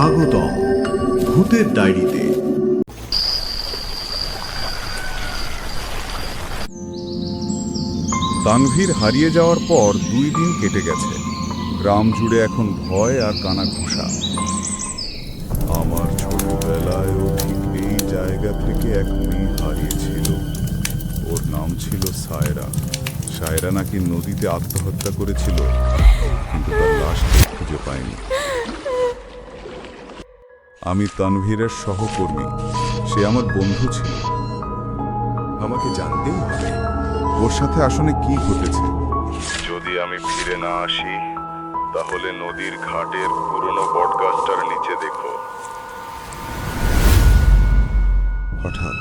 স্বাগতম ভূতের ডায়েরিতে। তানভীর হারিয়ে যাওয়ার পর দুই দিন কেটে গেছে। গ্রাম জুড়ে এখন ভয় আর কানা ঘুষা আমার ছোটবেলায়ও ঠিক এই জায়গা থেকে এক মেয়ে হারিয়েছিল। ওর নাম ছিল সায়রা। সায়রা নাকি নদীতে আত্মহত্যা করেছিল, কিন্তু তার লাশটা খুঁজে পায়নি। আমি তানভীরের সহকর্মী। সে আমার বন্ধু ছিল। আমাকে জানতেই হবে ওর সাথে আসলে কি ঘটেছে। যদি আমি ফিরে না আসি তাহলে নদীর ঘাটের পুরনো বটগাছটার নিচে দেখো। হঠাৎ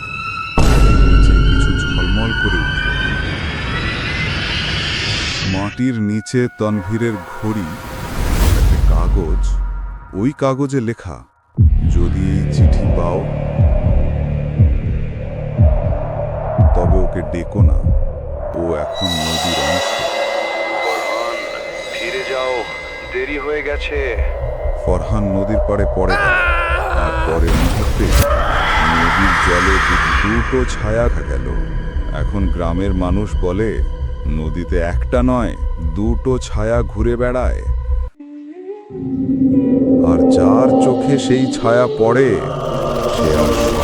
কিছু ঝলমল করে উঠল। মাটির নিচে তনভীরের ঘড়ি একটা কাগজ ওই কাগজে লেখা পাও তবে ওকে ডেকো না। ও এখন নদীর অংশ। ফিরে যাও। দেরি হয়ে গেছে। ফরহান নদীর পাড়ে পড়ে। আর পরের মুহূর্তে নদীর জলে দুটো ছায়া গেল। এখন গ্রামের মানুষ বলে নদীতে একটা নয় দুটো ছায়া ঘুরে বেড়ায়। আর যার চোখে সেই ছায়া পড়ে। সে আর সকালে যে